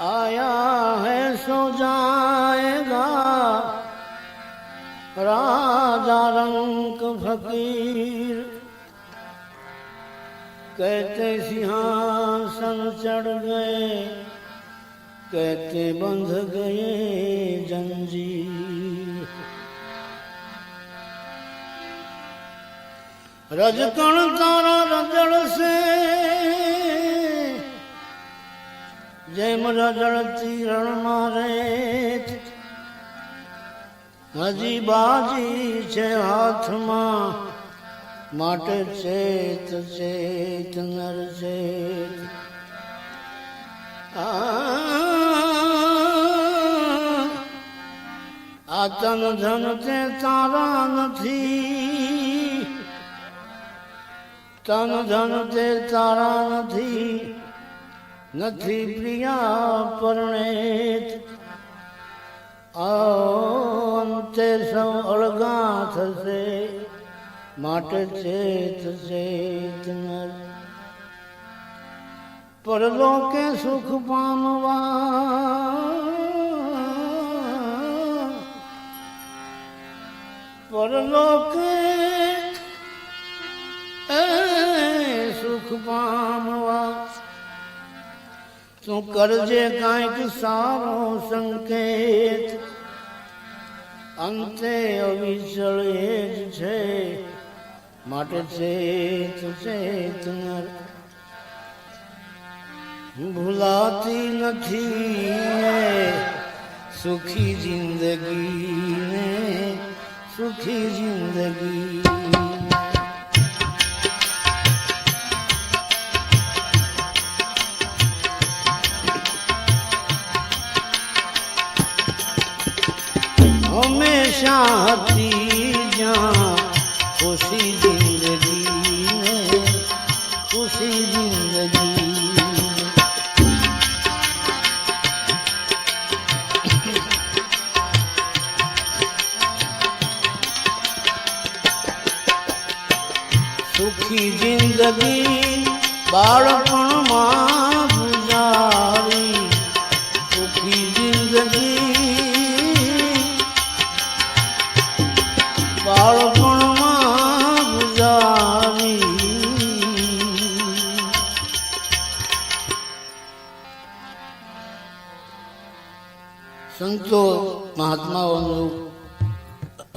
आया है सो जाएगा। राजा रंग फकीर कहते सिंहासन चढ़ गए कहते बंध गए जंजी रजकण तारा रजड़ से જેમ રજળતી રણમાં રેત હજી બાજી છે હાથમાં, માટે ચેત ચેત, નર ચેત. આ તન ધન તે તારા નથી. તન ધન તે તારા નથી. નથી પ્રિયા પરણે અંતે સૌ અળગા થશે, માટે ચેત ચેત પરલોકે સુખ પામવા. પરલોકે સુખ પામવા. તું કરજે કાંઈક સારો સંકેત. અંતે અવિચળ એ જ છે, માટે ચેત ચેત ભૂલાતી નથી સુખી જિંદગી ને સુખી જિંદગી. સુખી જિંદગી બાળપણમાં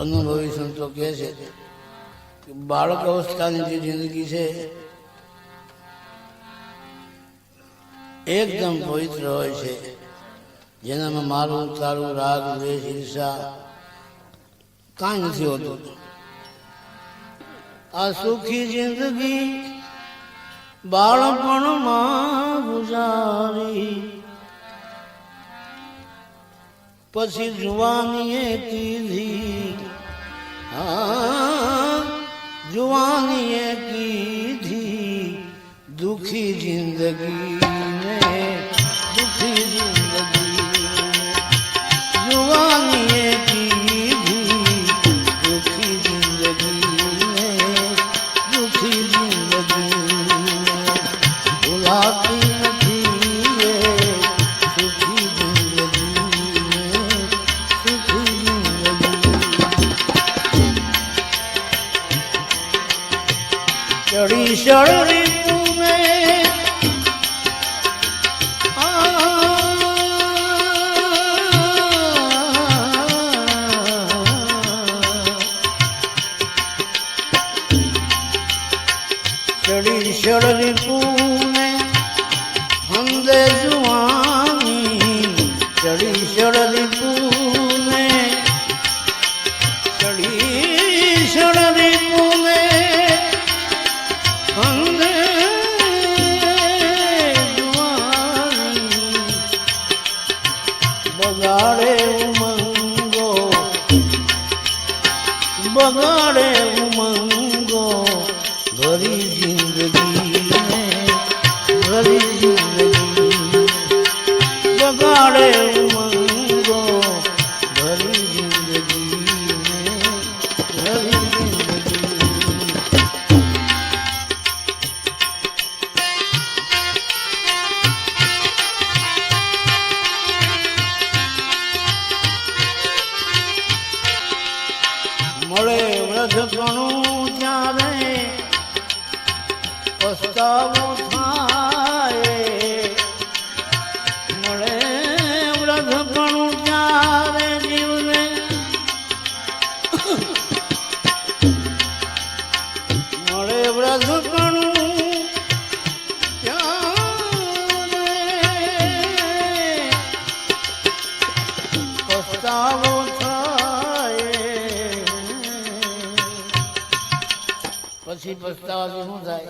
અનુભવી સંતો કહે છે કે બાળક અવસ્થાની જે જિંદગી છે, એકદમ પવિત્ર હોય છે. જેનામાં મારું, તારું રાગ, દ્વેષ, ઈર્ષા કાંઈ નથી હોતું. આ સુખી જિંદગી બાળપણમાં ગુજારી. પછી જુવાનીએ કીધી જુવાનીએ કીધી દુખી જિંદગી ને દુખી જિંદગી ચડી જગણો પસ્તાવાથી શું થાય?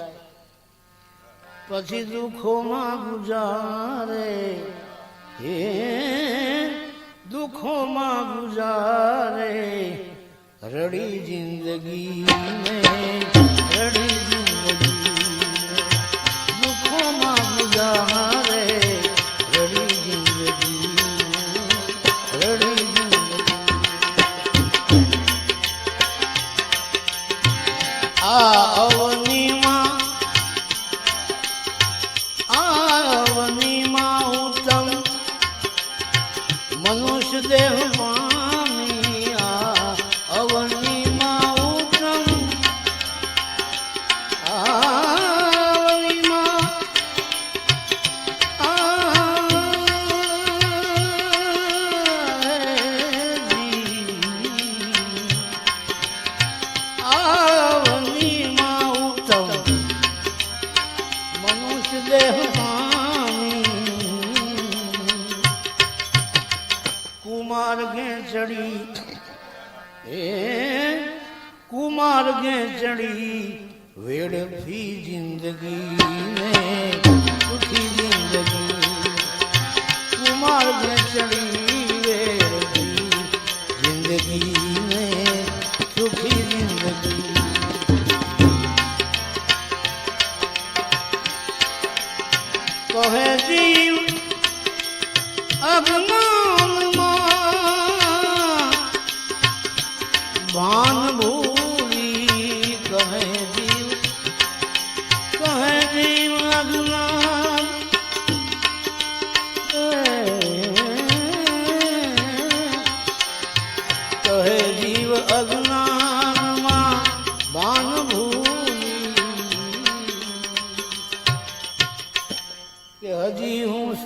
પછી દુઃખોમાં ગુજારે. હે દુઃખોમાં ગુજારે. રડી જિંદગી ને રડી જિંદગી દુઃખોમાં ગુજારે. દેહ પામી આ અવનીમાં ચડી એ કુમાર ગે ચડી વેડફી જિંદગી ને સુખી જિંદગી. કુમાર ગે ચડી વેડફી જિંદગી ને સુખી જિંદગી. કહે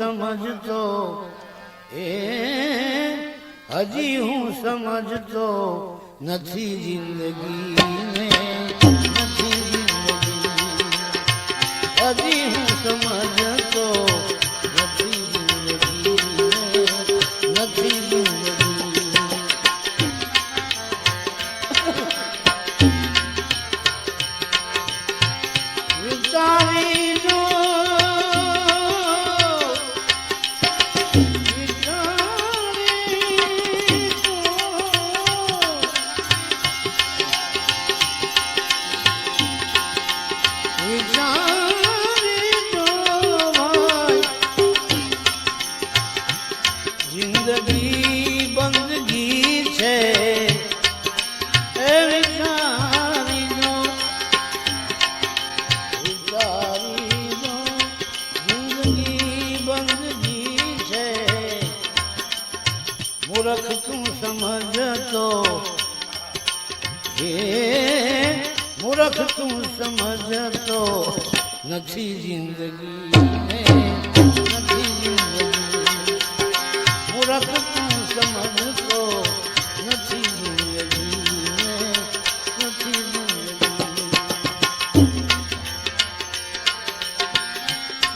સમજતો. એ હજી હું સમજતો નથી જિંદગીને જિંદગી બંદગી છે. એ વિચારી જો વિચારી જો જિંદગી બંદગી છે. મૂર્ખ તું સમજતો હે મૂર્ખ તું સમજતો નથી જિંદગી નથી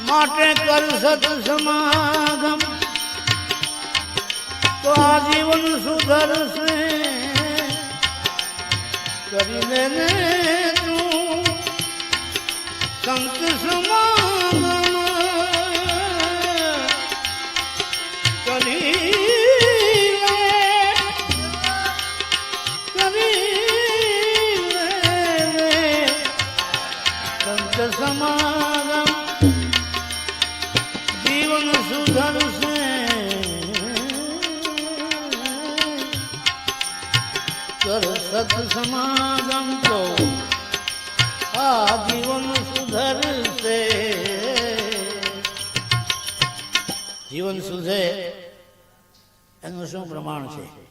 માટે કર સત સમાગમ. તો આ જીવન સુધરશે. કરીને લે તું સંત સમાગમ. કર સત સમાગમ તો આ જીવન સુધરશે જીવન સુધરે એનું શું પ્રમાણ છે?